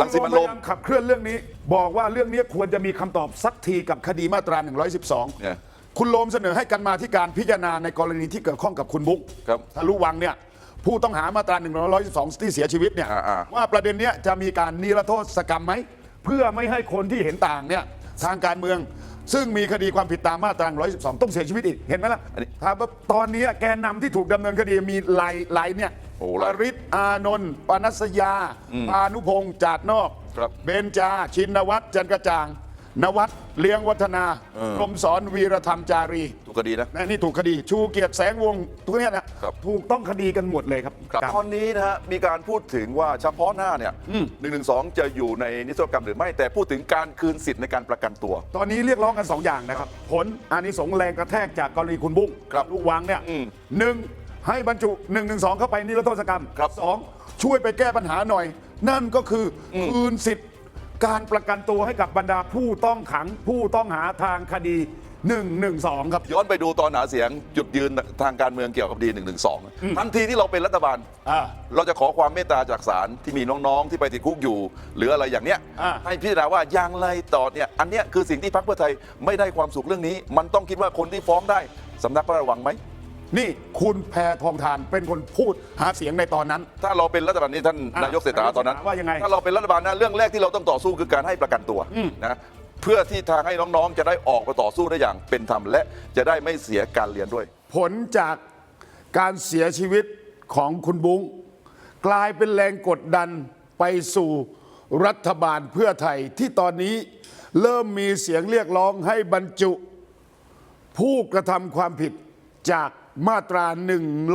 รังสิมันโรมพยายาขับเคลื่อนเรื่องนี้ บอกว่าเรื่องนี้ควรจะมีคำตอบสักทีกับคดีมาตรา 112 เนี่ย คุณโลมเสนอให้กันมาที่การพิจารณาในกรณีที่เกี่ยวข้องกับคุณบุ๊กครับ ทะลุวังเนี่ยผู้ต้องหามาตรา 112 ที่เสียชีวิตเนี่ยอ่าว่าประเด็นเนี้ยจะมีการนิรโทษกรรมไหม เพื่อไม่ให้คนที่เห็นต่างเนี่ยทางการเมือง ซึ่งมีคดีความผิดตามมาตรา112 ต้องเสียชีวิตอีก เห็นไหมล่ะอันนี้ถามว่าตอนนี้แกนนำที่ถูกดำเนินคดีมีลายลายเนี่ยโอ้ปลายริศอานนท์ปนัสยาปานุพงษ์จาดนอก ครับ เบนจา ชินวัตรจันกระจ่าง นวัตเลี้ยงวัฒนาเออกรมสอนวีรธรรมจารีถูกคดีนะนะนี่ถูกคดี ชูเกียรติแสงวงศ์ทุกเนี้ยนะครับถูกต้องคดีกันหมดเลยครับครับครับตอนนี้นะฮะมีการพูดถึงว่าเฉพาะหน้าเนี่ยหนึ่งหนึ่งสองจะอยู่ในนิติกรรมหรือไม่แต่พูดถึงการคืนสิทธิ์ในการประกันตัว ตอนนี้เรียกร้องกัน2อย่างนะครับ ผลอานิสงส์แรงกระแทกจากกรณีคุณบุ้งครับลูกวังเนี่ยอืมหนึ่งให้บรรจุ1นึเข้าไปนิรโทษกรรมครับสองช่วยไปแก้ปัญหาหน่อย นั่นก็คืออคืนสิทธิ์ การประกันตัวให้กับบรรดาผู้ต้องขังผู้ต้องหาทางคดี 112 ครับ ย้อนไปดูตอนหาเสียงจุดยืนทางการเมืองเกี่ยวกับดี1นึทันทีที่เราเป็นรัฐบาล อ่า เราจะขอความเมตตาจากศาลที่มีน้องๆ ที่ไปติดคุกอยู่ หรืออะไรอย่างเนี้ยอ่า ให้พิจารณาว่าอย่างไรต่อเนี่ยอันเนี้ยคือสิ่งที่พรรคเพื่อไทยไม่ได้ความสุขเรื่องนี้ มันต้องคิดว่าคนที่ฟ้องได้สำนักพระราชวังไหม นี่คุณแพทองทานเป็นคนพูดหาเสียงในตอนนั้น ถ้าเราเป็นรัฐบาลนี้ท่านอะนายกเศรษฐาตอนนั้นว่ายังไง ถ้าเราเป็นรัฐบาลนะเรื่องแรกที่เราต้องต่อสู้คือการให้ประกันตัวนะเพื่อที่ทางให้น้องๆ จะได้ออกมาต่อสู้ได้อย่างเป็นธรรมและจะได้ไม่เสียการเรียนด้วย ผลจากการเสียชีวิตของคุณบุ้งกลายเป็นแรงกดดันไปสู่รัฐบาลเพื่อไทยที่ตอนนี้เริ่มมีเสียงเรียกร้องให้บรรจุ ผู้กระทำความผิดจาก มาตรา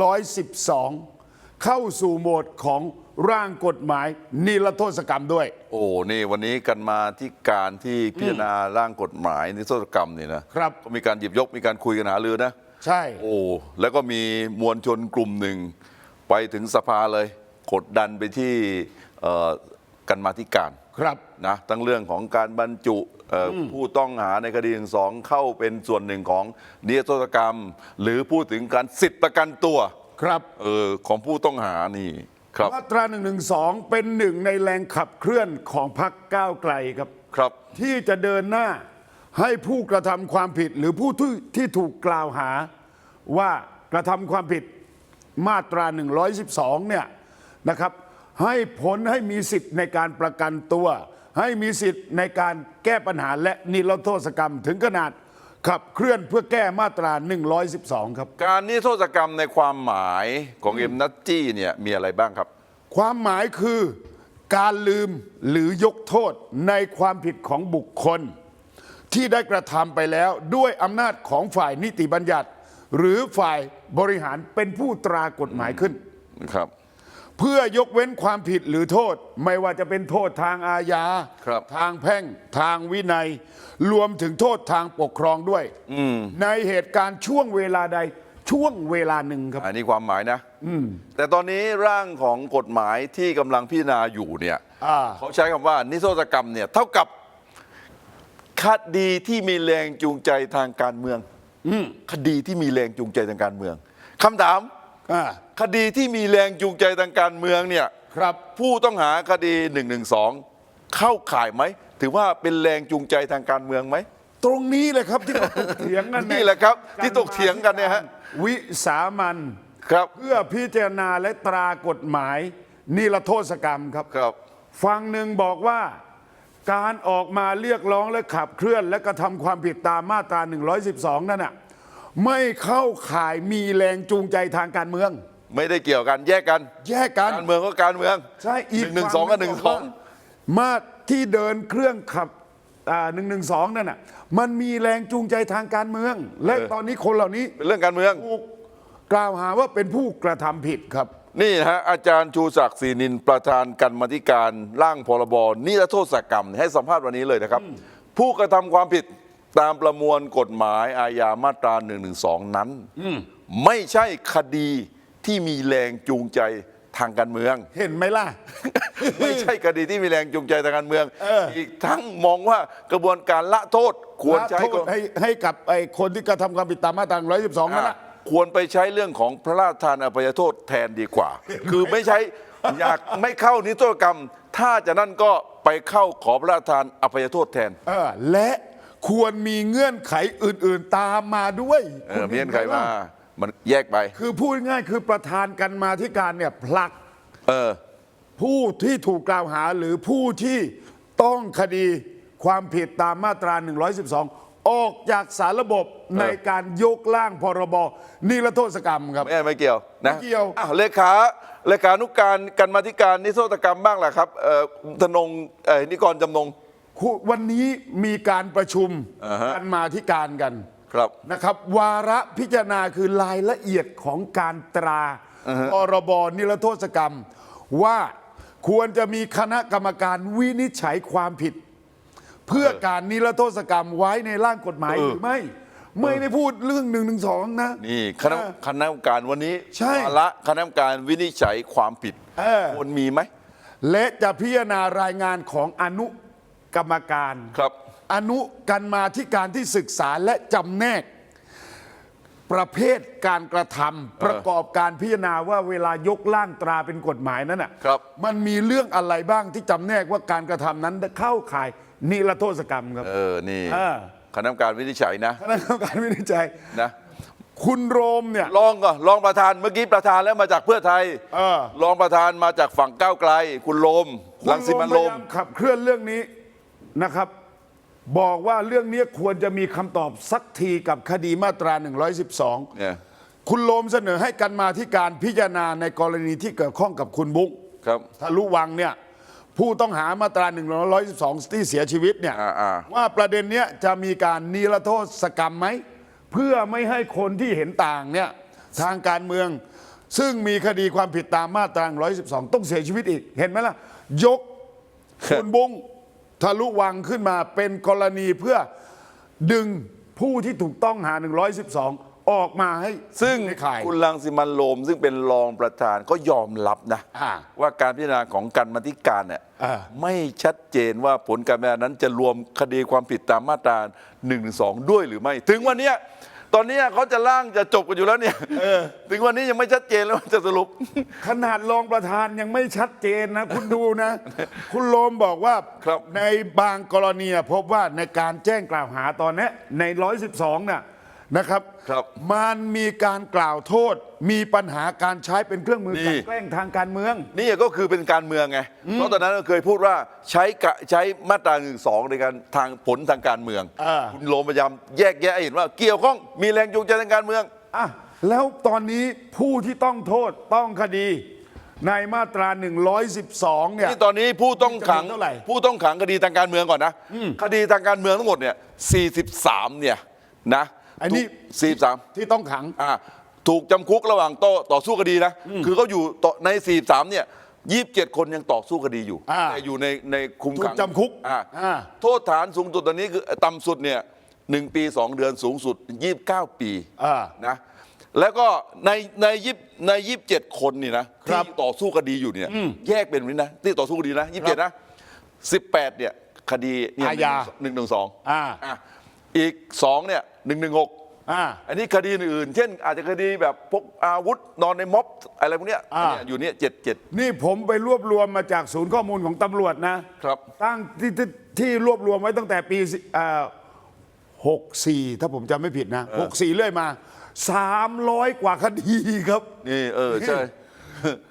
112 เข้าสู่โหมดของร่างกฎหมายนิรโทษกรรมด้วย โอ้นี่วันนี้กันมาที่การที่พิจารณาร่างกฎหมายนิรโทษกรรมนี่นะครับ ก็มีการหยิบยกมีการคุยกันหารือนะ ใช่ โอ้แล้วก็มีมวลชนกลุ่มหนึ่ง ไปถึงสภาเลย กดดันไปที่เอ่อกันมาธิการ ครับ นะทั้งเรื่องของการบรรจุเอ่ออ ผู้ต้องหาในคดีหนึ่งสองเข้าเป็นส่วนหนึ่งของนิรโทษกรรม หรือพูดถึงการสิทธิประกันตัวครับเออของผู้ต้องหานี่ครับมาตรา1นึเป็นหนึ่งในแรงขับเคลื่อนของพรรคก้าวไกลครับครับ ที่จะเดินหน้าให้ผู้กระทำความผิดหรือผู้ที่ที่ถูกกล่าวหา ว่ากระทำความผิดมาตรา 112 เนี่ยนะครับ ให้ผลให้มีสิทธิ์ในการประกันตัว ให้มีสิทธิ์ในการแก้ปัญหาและนิรโทษกรรมถึงขนาดขับเคลื่อนเพื่อแก้มาตรา 112 ครับ การนิรโทษกรรมในความหมายของเอ็มนัตจี้เนี่ยมีอะไรบ้างครับ ความหมายคือการลืมหรือยกโทษในความผิดของบุคคล ที่ได้กระทำไปแล้วด้วยอำนาจของฝ่ายนิติบัญญัติ หรือฝ่ายบริหารเป็นผู้ตรากฎหมายขึ้นครับ เพื่อยกเว้นความผิดหรือโทษ ไม่ว่าจะเป็นโทษทางอาญาครับ ทางแพ่งทางวินัย รวมถึงโทษทางปกครองด้วยในเหตุการณ์ช่วงเวลาใดช่วงเวลาหนึ่งครับ อันนี้ความหมายนะแต่ตอนนี้ร่างของกฎหมายที่กำลังพิจารณาอยู่เนี่ยอ่าเขาใช้คำว่านิรโทษกรรมเนี่ยเท่ากับคดีที่มีแรงจูงใจทางการเมืองคดีที่มีแรงจูงใจทางการเมืองคำถาม อ่า คดีที่มีแรงจูงใจทางการเมืองเนี่ยครับผู้ต้องหาคดี1นึเข้าข่ายไหม ถือว่าเป็นแรงจูงใจทางการเมืองไหม ตรงนี้เลยครับที่เราถกเถียงกันนี่แหละครับ ที่ถกเถียงกันเนี่ยฮะวิสามันครับเพื่อพิจารณาและตรากฎหมายนิรโทษกรรมครับครับ ฝั่งหนึ่งบอกว่าการออกมาเรียกร้องและขับเคลื่อน และกระทำความผิดตามมาตรา 112 นั่นน่ะ ไม่เข้าข่ายมีแรงจูงใจทางการเมือง ไม่ได้เกี่ยวกันแยกกัน แยกกันการเมืองก็การเมืองใช่อีกหนึ่งสองกับหนึ่งสองมาที่เดินเครื่องขับหนึ่งหนึ่งสองนั่นน่ะมันมีแรงจูงใจทางการเมือง และตอนนี้คนเหล่านี้เป็นเรื่องการเมืองถูกกล่าวหาว่าเป็นผู้กระทำผิดครับ นี่นะฮะอาจารย์ชูศักดิ์ศรีนินประธานกรรมาธิการร่างพรบนิรโทษกรรม ให้สัมภาษณ์วันนี้เลยนะครับ ผู้กระทำความผิด ตามประมวลกฎหมายอาญามาตรา1นึนั้นไม่ใช่คดีที่มีแรงจูงใจทางการเมือง เห็นไหมล่ะ ไม่ใช่คดีที่มีแรงจูงใจทางการเมืองเอออีกทั้งมองว่ากระบวนการละโทษ ควรใช้ละโทษให้ให้กับไอ้คนที่กระทำความผิดตามมาตรา 112 นั่นแหละอะควรไปใช้เรื่องของพระราชทานอภัยโทษแทนดีกว่า คือไม่ใช้อยากไม่เข้านิรโทษกรรม ถ้าจะนั่นก็ไปเข้าขอพระราชทานอภัยโทษแทนเออและ ควรมีเงื่อนไขอื่น ๆ ตามมาด้วยเอคุอณเมียนใครห็หมา มันแยกไป คือพูดง่ายๆคือประธานกันมาที่การเนี่ยผลักเออ ผู้ที่ถูกกล่าวหาหรือผู้ที่ต้องคดีความผิดตามมาตรา 112 ออกจากสารระบบในการยกล่างพรบนิรโทษกรรมครับ ไม่ไม่เกี่ยวนะไม่เกี่ยวอะเลขาเลขานุการกันมาธิการนิรโทษกรรมบ้างแหละครับเอ่อธนงเอ่อนิกรจำนง คุวันนี้มีการประชุมอ่าฮะ กันมาที่การกันครับ นะครับ วาระพิจารณาคือรายละเอียดของการตราพรบนิรโทษกรรม ว่าควรจะมีคณะกรรมการวินิจฉัยความผิด เพื่อการนิรโทษกรรมไว้ในร่างกฎหมายเออหรือไม่ ไม่ได้พูดเรื่องหนึ่งหนึ่งสองนะ นี่คณะคณะกรรมการวันนี้ใช่วาระคณะกรรมการวินิจฉัยความผิดเออ ควรมีไหม และจะพิจารณารายงานของอนุ กรรมการครับ อนุกันมาที่การที่ศึกษาและจำแนก ประเภทการกระทำประกอบการพิจารณาว่าเวลายกร่างตราเป็นกฎหมายนั้นน่ะครับ มันมีเรื่องอะไรบ้างที่จำแนกว่าการกระทำนั้นเข้าข่ายนิรโทษกรรมครับ เออ นี่เออคณะกรรมการวินิจฉัยนะคณะกรรมการวินิจฉัยนะคุณโรมเนี่ย รองก็รองประธานเมื่อกี้ประธานแล้วมาจากเพื่อไทยเออ รองประธานมาจากฝั่งก้าวไกล คุณโลมรังสิมันต์โลมพยายาขับเคลื่อนเรื่องนี้ นะครับ บอกว่าเรื่องนี้ควรจะมีคำตอบสักทีกับคดีมาตรา 112 เนี่ยคุณโลมเสนอให้กันมาที่การพิจารณาในกรณีที่เกี่ยวข้องกับคุณบุ๊กครับ ทะลุวังเนี่ยผู้ต้องหามาตรา 112 ที่เสียชีวิตเนี่ยอ่า ว่าประเด็นเนี้ยจะมีการนิรโทษกรรมไหม เพื่อไม่ให้คนที่เห็นต่างเนี่ยทางการเมือง ซึ่งมีคดีความผิดตามมาตรา 112 ต้องเสียชีวิตอีกเห็นไหมล่ะ ยก คุณบุ้ง ทะลุวังขึ้นมาเป็นกรณีเพื่อดึงผู้ที่ถูกต้องหา 112 ออกมาให้ซึ่งในข่าย คุณรังสิมันต์โลมซึ่งเป็นรองประธานก็ยอมรับนะ อ่าว่าการพิจารณาของการมาธิการเนี่ยอ่า ไม่ชัดเจนว่าผลการพิจารณานั้นจะรวมคดีความผิดตามมาตรา1นึด้วยหรือไม่ ถึงวันเนี้ย ตอนเนี้ยเขาจะล่างจะจบกันอยู่แล้วเนี่ยถึงวันนี้ยังไม่ชัดเจนแล้วว่าจะสรุป ขนาดรองประธานยังไม่ชัดเจนนะ คุณดูนะ คุณโลมบอกว่าครับในบางกรณีอะพบว่าในการแจ้งกล่าวหาตอนเนี้ยใน 112น่ะ นะครับครับ มันมีการกล่าวโทษ มีปัญหาการใช้เป็นเครื่องมือนี่กลันแกล้งทางการเมือง นี่ก็คือเป็นการเมืองไง เพราะตอนนั้นเราเคยพูดว่าใช้กะใช้มาตราหนึ่งสองในการทางผลทางการเมือง อ่า คุณโลมพยายามแยกแยะให้เห็นว่าเกี่ยวข้องมีแรงจูงใจทางการเมือง อะแล้วตอนนี้ผู้ที่ต้องโทษต้องคดี ในมาตรา 112 เนี่ย นี่ตอนนี้ผู้ต้องขังจำนวนเท่าไหร่ ผู้ต้องขังคดีทางการเมืองก่อนนะ คดีทางการเมืองทั้งหมดเนี่ย 43 เนี่ยนะ อันนี้43ที่ต้องขัง อ่าถูกจำคุกระหว่างต่อต่อสู้คดีนะ คือเขาอยู่ต่อใน 43 เนี่ย 27 คนยังต่อสู้คดีอยู่ อ่าแต่อยู่ในในคุมถูขักงจำคุกอ่าอ่า โทษฐานสูงสุดตอนนี้คือต่ำสุดเนี่ยหนึ่งปี 2 เดือนสูงสุด 29 ปีอ่า นะ แล้วก็ในในยิบในยิบเจ็ดคนนี่นะครับที่ต่อสู้คดีอยู่เนี่ย แยกเป็นแบบนี้นะที่ต่อสู้คดีนะยิบเจ็ดนะสิบแปดเนี่ยคดีเนี่ยอาญาหนึ่งหนึ่งสองอ่า อะ อีกสองเนี่ยหนึ่งหนึ่งหกอ่า อันนี้คดีอื่นๆเช่น อาจจะคดีแบบพกอาวุธนอนในม็อบอะไรพวกเนี้ยอ่าอันเนี้ยอยู่เนี่ยเจ็ดเจ็ด นี่ผมไปรวบรวมมาจากศูนย์ข้อมูลของตำรวจนะครับ ตั้งที่ที่ที่รวบรวมไว้ตั้งแต่ปีหกสี่ถ้าผมจำไม่ผิดนะหกสี่เรื่อยมาสามร้อยกว่าคดีครับ นี่เออใช่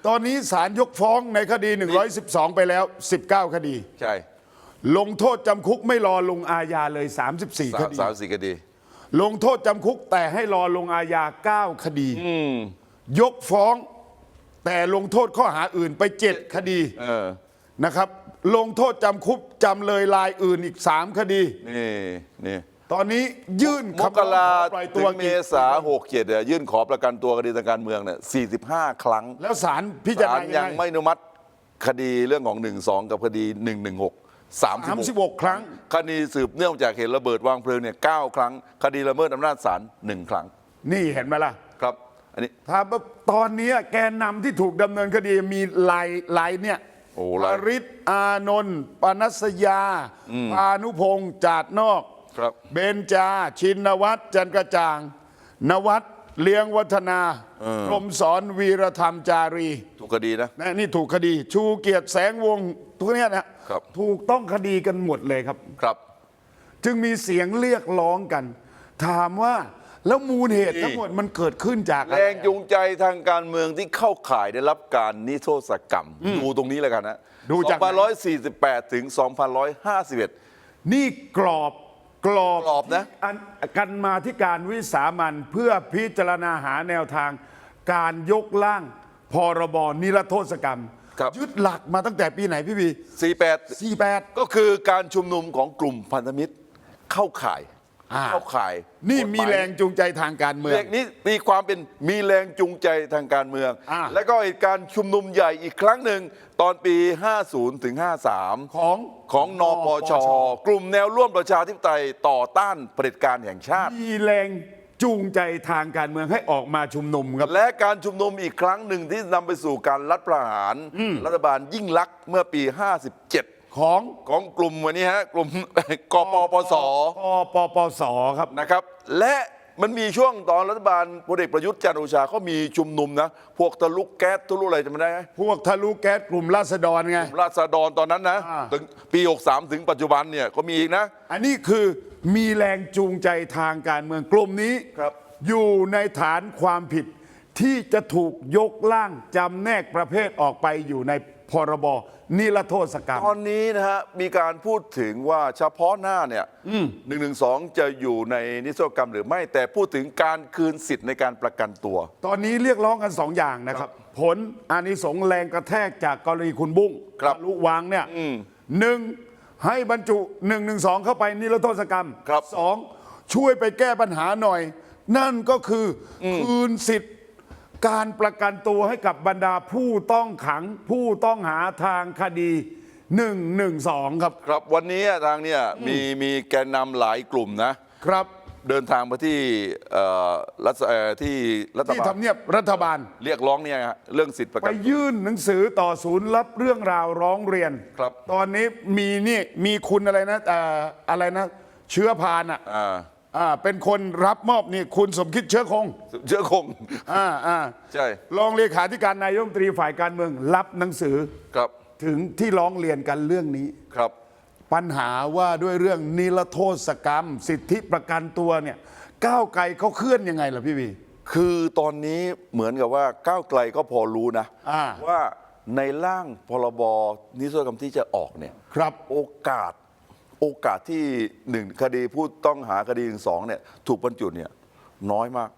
ตอนนี้ศาลยกฟ้องในคดี 112 ไปแล้ว 19 คดี ใช่ ลงโทษจำคุกไม่รอลงอาญาเลย 34 คสามดี สามสี่คดี ลงโทษจำคุกแต่ให้รอลงอาญา 9 คดี ยกฟ้องแต่ลงโทษข้อหาอื่นไป 7 คดีเออ นะครับ ลงโทษจำคุกจำเลยรายอื่นอีก 3 คดี นี่นี่ตอนนี้ยื่นมคำกร้องราขอปล่อยถึตัวงเมษาหกเจ็ดยื่นขอประกันตัวคดีทางการเมืองเนี่ยสี่สิบห้าครั้งแล้วศาลพิจารศาลณายัยังงไม่อนุมัติคดีเรื่องของหนึ่งสองกับคดีหนึ่งหนึ่งหก สามสิบหก36 ครั้ง คดีสืบเนื่องจากเหตุระเบิดวางเพลิงเนี่ยเก้าครั้ง คดีละเมิดอำนาจศาลหนึ่งครั้งนี่เห็นไหมล่ะครับอันนี้ถ้าตอนนี้แกนนำที่ถูกดำเนินคดีมีลายลายเนี่ยโอ้ปลาย ริศอานนท์ปนัสยาพานุพงษ์จาดนอก ครับ เบนจา ชินวัตรจันกระจ่าง นวัต เลี้ยงวัฒนากรมสอนวีรธรรมจารี ถูกคดีนะนะนี่ถูกคดี ชูเกียรติแสงวงศ์ทุกเนี้ยนะครับ ถูกต้องคดีกันหมดเลยครับ ครับ จึงมีเสียงเรียกร้องกัน ถามว่าแล้วมูลเหตุนี่ทั้งหมดมันเกิดขึ้นจากอะแรไรงจูงใจทางการเมืองที่เข้าข่ายได้รับการนิรโทษกรรม ดูตรงนี้เลยกันนะดูจากไหน2548 ถึง2551 นี่กรอบ กรอบกรอบนะ อันกันมาที่การวิสามันเพื่อพิจารณาหาแนวทาง การยกร่างพรบนิรโทษกรรม ครับ ยึดหลักมาตั้งแต่ปีไหนพี่บี48 48 ก็คือการชุมนุมของกลุ่มพันธมิตรเข้าข่าย อ่า เข้าข่ายนี่กฎหมีแรงจูงใจทางการเมือง เรียกนี้มีความเป็นมีแรงจูงใจทางการเมือง อ่า และก็อีกการชุมนุมใหญ่อีกครั้งหนึ่งตอนปี 50ถึง53 ของ ของนปช กลุ่มแนวร่วมประชาธิปไตยต่อต้านเผด็จการแห่งชาติ มีแรงจูงใจทางการเมืองให้ออกมาชุมนุมครับ และการชุมนุมอีกครั้งหนึ่งที่นำไปสู่การรัฐประหาร รัฐบาลยิ่งลักษณ์เมื่อปี 57 ของของกลุ่มวันนี้ฮะกลุ่ม กปปสปปปสครับ นะครับ และมันมีช่วงตอนรัฐบาลพลเอกประยุทธ์จันทร์โอชาเขามีชุมนุมนะ พวกทะลุแก๊สทะลุอะไรจำได้ไหมพวกทะลุแก๊สกลุ่มราษฎรไงราษฎรตอนนั้นนะอ่า ถึงปี 63 ถึงปัจจุบันเนี่ยก็มีอีกนะ อันนี้คือมีแรงจูงใจทางการเมืองกลุ่มนี้ครับ อยู่ในฐานความผิดที่จะถูกยกล่างจำแนกประเภทออกไปอยู่ใน พรบนิรโทษกรรม ตอนนี้นะฮะมีการพูดถึงว่าเฉพาะหน้าเนี่ยหนึ่งหนึ่งสองจะอยู่ในนิรโทษกรรมหรือไม่แต่พูดถึงการคืนสิทธิ์ในการประกันตัว ตอนนี้เรียกร้องกันสองอย่างนะครับ ผลอานิสงส์แรงกระแทกจากกรณีคุณบุ้งครับลุวางเนี่ยหนึ่งให้บรรจุ1นึเข้าไปนิรโทษกรรมครับสองช่วยไปแก้ปัญหาหน่อย นั่นก็คืออคืนสิทธิ์ การประกันตัวให้กับบรรดาผู้ต้องขังผู้ต้องหาทางคดี 112 ครับ ครับวันนี้ทางเนี่ยมีมีแกนนำหลายกลุ่มนะครับเดินทางมาที่เอ่อรัฐเอ่อที่รัฐที่บาลทำเนียบรัฐบาล เรียกร้องเนี่ยฮะเรื่องสิทธิประไปกัน ยื่นหนังสือต่อศูนย์รับเรื่องราวร้องเรียนครับตอนนี้มีนี่มีคุณอะไรนะเอ่ออะไรนะ เชื้อพานอะอ่า อ่าเป็นคนรับมอบนี่คุณสมคิดเชื้อคงเชื่อคง อ่าอ่าใช่ รองเลขาธิการนายกรัฐมนตรีฝ่ายการเมืองรับหนังสือครับ ถึงที่ร้องเรียนกันเรื่องนี้ ครับ ปัญหาว่าด้วยเรื่องนิรโทษกรรม สิทธิประกันตัวเนี่ย ก้าวไกลเขาเคลื่อนยังไงล่ะพี่วี คือตอนนี้เหมือนกับว่าก้าวไกลก็พอรู้นะอ่า ว่าในร่างพรบนิรโทษกรรมที่จะออกเนี่ย ครับ โอกาส โอกาสที่หนึ่งคดีผู้ต้องหาคดีหนึ่งสองเนี่ยถูกบรรจุเนี่ยน้อยมาก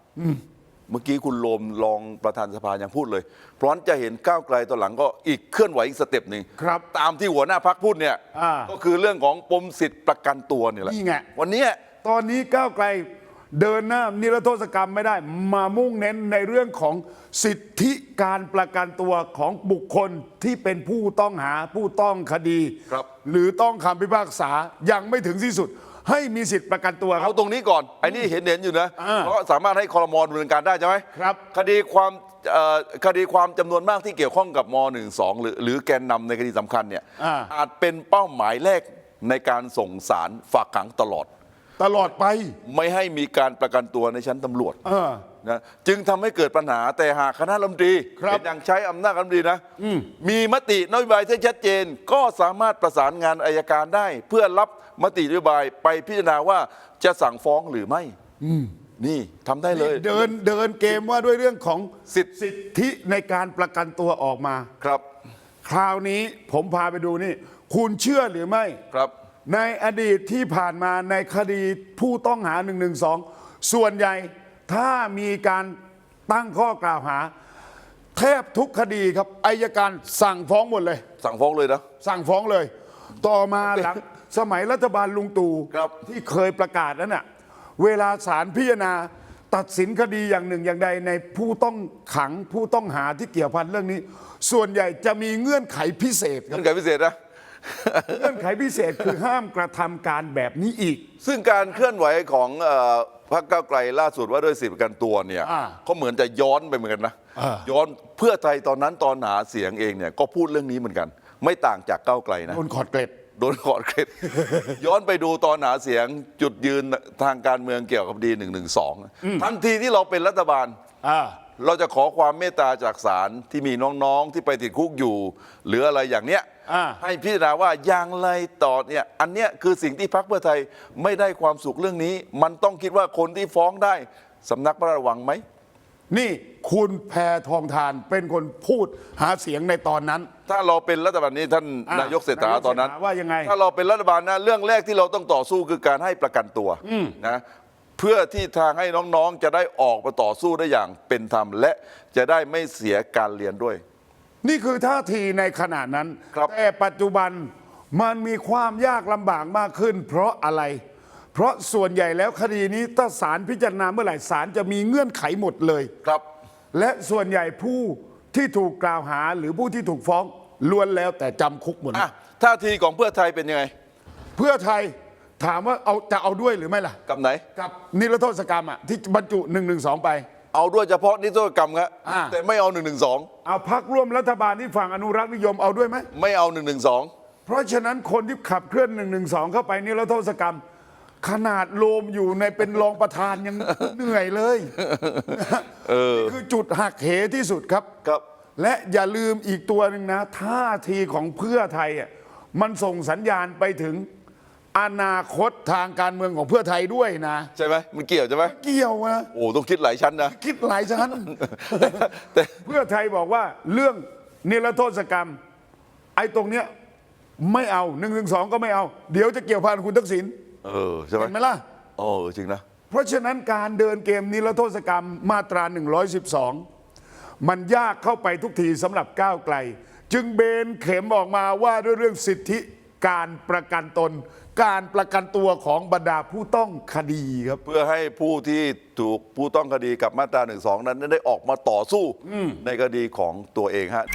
เมื่อกี้คุณโลมรองประธานสภายังพูดเลย เพราะฉะนั้นจะเห็นก้าวไกลตอนหลังก็อีกเคลื่อนไหวอีกสเต็ปหนึ่งครับ ตามที่หัวหน้าพักพูดเนี่ยอ่าก็คือเรื่องของปมสิทธิ์ประกันตัวเนี่ยแหละนี่ไงวันเนี้ยตอนนี้ก้าวไกล เดินหน้านิรโทษกรรมไม่ได้มามุ่งเน้นในเรื่องของสิทธิการประกันตัวของบุคคลที่เป็นผู้ต้องหาผู้ต้องคดี ครับ หรือต้องคำพิพากษายังไม่ถึงที่สุด ให้มีสิทธิประกันตัวครัเอาบ ตรงนี้ก่อนไอ้นี่เห็นเห็นอยู่นะอ่าเพราะสามารถให้คอรมอดำเนินการได้ใช่ไหมครับ คดีความเอ่อคดีความจำนวนมากที่เกี่ยวข้องกับม .12 หรือหรือแกนนำในคดีสำคัญเนี่ยอ่า อาจเป็นเป้าหมายแรกในการส่งสารฝากขังตลอด ตลอดไป ไม่ให้มีการประกันตัวในชั้นตำรวจเออ นะจึงทำให้เกิดปัญหาแต่หากคณะรัฐมนตรีครับเป็นอย่างใช้อำนาจรัฐมนตรีนะมีมตินโยบายที่ชัดเจน ก็สามารถประสานงานอายการได้ เพื่อรับมตินโยบายไปพิจารณาว่าจะสั่งฟ้องหรือไม่นี่ทำได้เลย เดินเดินเกมว่าด้วยเรื่องของสิทธิสิทธิในการประกันตัวออกมา ครับ คราวนี้ผมพาไปดูนี่ คุณเชื่อหรือไม่ ครับ ในอดีตที่ผ่านมาในคดีผู้ต้องหา1นึส่วนใหญ่ถ้ามีการตั้งข้อกล่าวหา แทบทุกคดีครับอายการสั่งฟ้องหมดเลย สั่งฟ้องเลยนะ สั่งฟ้องเลย ต่อมาหลังสมัยรัฐบาลลุงตู่ครับ ที่เคยประกาศนั้นน่ะเวลาศาลพิจารณาตัดสินคดีอย่างหนึ่งอย่างใดในผู้ต้องขังผู้ต้องหาที่เกี่ยวพันเรื่องนี้ ส่วนใหญ่จะมีเงื่อนไขพิเศษครับ เงื่อนไขพิเศษนะ เงื่อนไขพิเศษคือห้ามกระทำการแบบนี้อีก ซึ่งการเคลื่อนไหวของเอ่อพรรคก้าวไกลล่าสุดว่าด้วยสิทธิประกันตัวเนี่ยอ่าก็เหมือนจะย้อนไปเหมือนกันนะอ่าย้อนเพื่อไทยตอนนั้นตอนหาเสียงเองเนี่ยก็พูดเรื่องนี้เหมือนกัน ไม่ต่างจากก้าวไกลนะโดนขอดเกล็ดโดนขอดเคล็ดย้อนไปดูตอนหาเสียงจุดยืนทางการเมืองเกี่ยวกับดี1นึทันทีที่เราเป็นรัฐบาล อ่า เราจะขอความเมตตาจากศาลที่มีน้องๆที่ไปติดคุกอยู่ หรืออะไรอย่างเนี้ยอ่า ให้พิจารณาว่าอย่างไรต่อเนี่ยอันเนี้ยคือสิ่งที่พรรคเพื่อไทยไม่ได้ความสุขเรื่องนี้ มันต้องคิดว่าคนที่ฟ้องได้สำนักพระราชวังไหม นี่คุณแพทองทานเป็นคนพูดหาเสียงในตอนนั้น ถ้าเราเป็นรัฐบาลนี้ท่านอะนายกเศรษฐานายกตอนนั้นเศรษฐาว่ายังไง ถ้าเราเป็นรัฐบาลนะเรื่องแรกที่เราต้องต่อสู้คือการให้ประกันตัวนะ เพื่อที่ทางให้น้องๆ จะได้ออกมาต่อสู้ได้อย่างเป็นธรรม และจะได้ไม่เสียการเรียนด้วย นี่คือท่าทีในขณะนั้น ครับ แต่ปัจจุบันมันมีความยากลำบากมากขึ้น เพราะอะไร เพราะส่วนใหญ่แล้วคดีนี้ถ้าศาลพิจารณาเมื่อไหร่ศาลจะมีเงื่อนไขหมดเลย ครับ และส่วนใหญ่ผู้ที่ถูกกล่าวหาหรือผู้ที่ถูกฟ้องล้วนแล้วแต่จำคุกหมดอะท่าทีของเพื่อไทยเป็นยังไง เพื่อไทย ถามว่าเอาจะเอาด้วยหรือไม่ล่ะ กับไหน กับนิรโทษกรรมอะที่บรรจุ1นึไป เอาด้วยเฉพาะนิรโทษกรรมครับอ่า แต่ไม่เอา1นึเอาพักร่วมรัฐบาลที่ฝั่งอนุรักษ์นิยมเอาด้วยไหม ไม่เอา1นึเพราะฉะนั้นคนที่ขับเคลื่อน1นึเข้าไปนิรโทษกรรม ขนาดโลมอยู่ในเป็นรองประธานยัง เหนื่อยเลยนี่คือจุดหักเหที่สุดครับ ครับ และอย่าลืมอีกตัวหนึ่งนะท่าทีของเพื่อไทยอะมันส่งสัญญาณไปถึง อนาคตทางการเมืองของเพื่อไทยด้วยนะ ใช่ไหมมันเกี่ยวใช่ไหมเกี่ยวนะโอ้ต้องคิดหลายชั้นนะ คิดหลายชั้นแต่เพื่อไทยบอกว่าเรื่องนิรโทษกรรม ไอ้ตรงเนี้ยไม่เอาหนึ่งถึงสองก็ไม่เอา เดี๋ยวจะเกี่ยวพันคุณทักษิณเออใช่ไหมเห็นไหมล่ะโอ้จริงนะ เพราะฉะนั้นการเดินเกมนิรโทษกรรมมาตรา 112 มันยากเข้าไปทุกทีสำหรับก้าวไกล จึงเบนเข็มออกมาว่าด้วยเรื่องสิทธิ การประกันตน การประกันตัวของบรรดาผู้ต้องคดีครับ เพื่อให้ผู้ที่ถูกผู้ต้องคดีกับมาตราหนึ่งสองนั้นได้ออกมาต่อสู้ในคดีของตัวเองฮะ